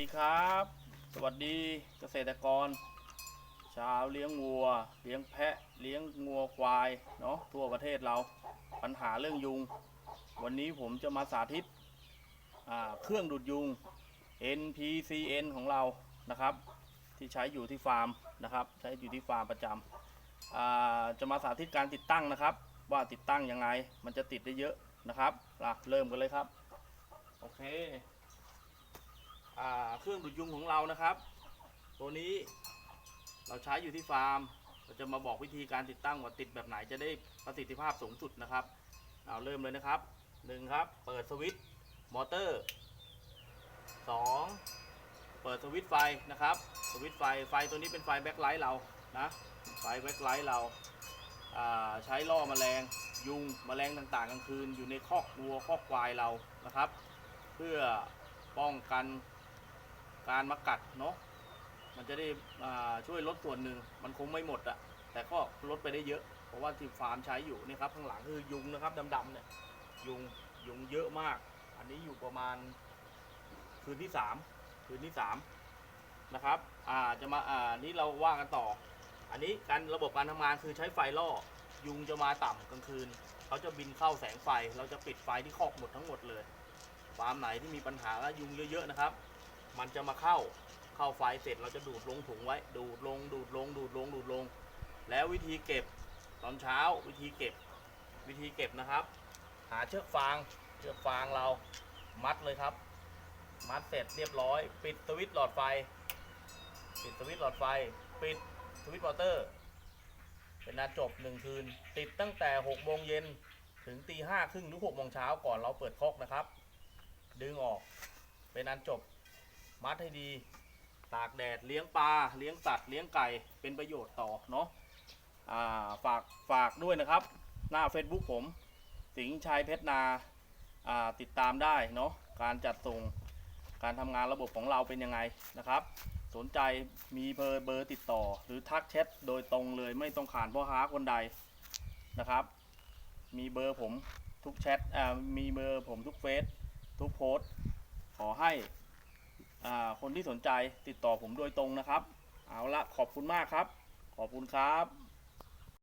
ดีครับ สวัสดีเกษตรกร ชาวเลี้ยงวัว เลี้ยงแพะ เลี้ยงงัวควายเนาะทั่วประเทศเราปัญหาเรื่องยุง วันนี้ผมจะมาสาธิตเครื่องดูดยุง NPCN ของเรานะครับ ที่ใช้อยู่ที่ฟาร์มนะครับ ใช้อยู่ที่ฟาร์มประจำจะมาสาธิตการติดตั้งนะครับ ว่าติดตั้งยังไงมันจะติดได้เยอะนะครับเริ่มกันเลยครับ โอเค เครื่องดูดยุงของเรานะครับ ตัวนี้เราใช้อยู่ที่ฟาร์มเราจะมาบอกวิธีการติดตั้งว่าติดแบบไหนจะได้ประสิทธิภาพสูงสุดนะครับเอาเริ่มเลยนะครับหนึ่งครับ เปิดสวิตช์มอเตอร์สองเปิดสวิตช์ไฟนะครับ สวิตช์ไฟไฟตัวนี้เป็นไฟแบ็คไลท์เรานะไฟแบ็คไลท์เราาใช้ล่อแมลงยุงแมลงต่างๆกลางคืนอยู่ในคอกวัวคอกควายเรานะครับ เพื่อป้องกัน การมากัดเนาะมันจะได้ช่วยลดส่วนหนึ่งมันคงไม่หมดอะแต่ก็ลดไปได้เยอะ เพราะว่าที่ฟาร์มใช้อยู่นี่ครับข้างหลังคือยุงนะครับดำๆเนี่ยยุงยุงเยอะมาก อันนี้อยู่ประมาณคืนที่สามคืนที่สามนะครับอ่าจะมาอ่านี้เราว่ากันต่อ อันนี้การระบบการทำงานคือใช้ไฟล่อ ยุงจะมาต่ำกลางคืนเขาจะบินเข้าแสงไฟ เราจะปิดไฟที่คอกหมดทั้งหมดเลยฟาร์มไหนที่มีปัญหาและยุงเยอะๆนะครับ มันจะมาเข้าเข้าไฟเสร็จเราจะดูดลงถุงไว้ ดูดลง ดูดลง ดูดลง ดูดลง แล้ววิธีเก็บตอนเช้าวิธีเก็บ วิธีเก็บนะครับ หาเชือกฟาง เชือกฟางเรามัดเลยครับ มัดเสร็จเรียบร้อย ปิดสวิตช์หลอดไฟ ปิดสวิตช์หลอดไฟ ปิดสวิตช์มอเตอร์ เป็นนัดจบหนึ่งคืน ติดตั้งแต่6โมงเย็นถึงตีห้าครึ่งหรือ6โมงเช้าก่อนเราเปิดคอกนะครับ ดึงออกเป็นอันจบ มัดให้ดี ตากแดดเลี้ยงปลาเลี้ยงสัตว์เลี้ยงไก่เป็นประโยชน์ต่อเนาะฝากฝากด้วยนะครับ หน้า Facebook ผม สิงห์ชัยเพชรนาาติดตามได้เนาะการจัดส่งการทำงานระบบของเราเป็นยังไงนะครับ สนใจมีเบอร์เบอร์ติดต่อ หรือทักแชทโดยตรงเลยไม่ต้องผ่านพ่อค้าคนใดนะครับ มีเบอร์ผมทุกแชทมีเบอร์ผมทุกเฟซทุกโพสขอให้ คนที่สนใจติดต่อผมโดยตรงนะครับ เอาละขอบคุณมากครับ ขอบคุณครับ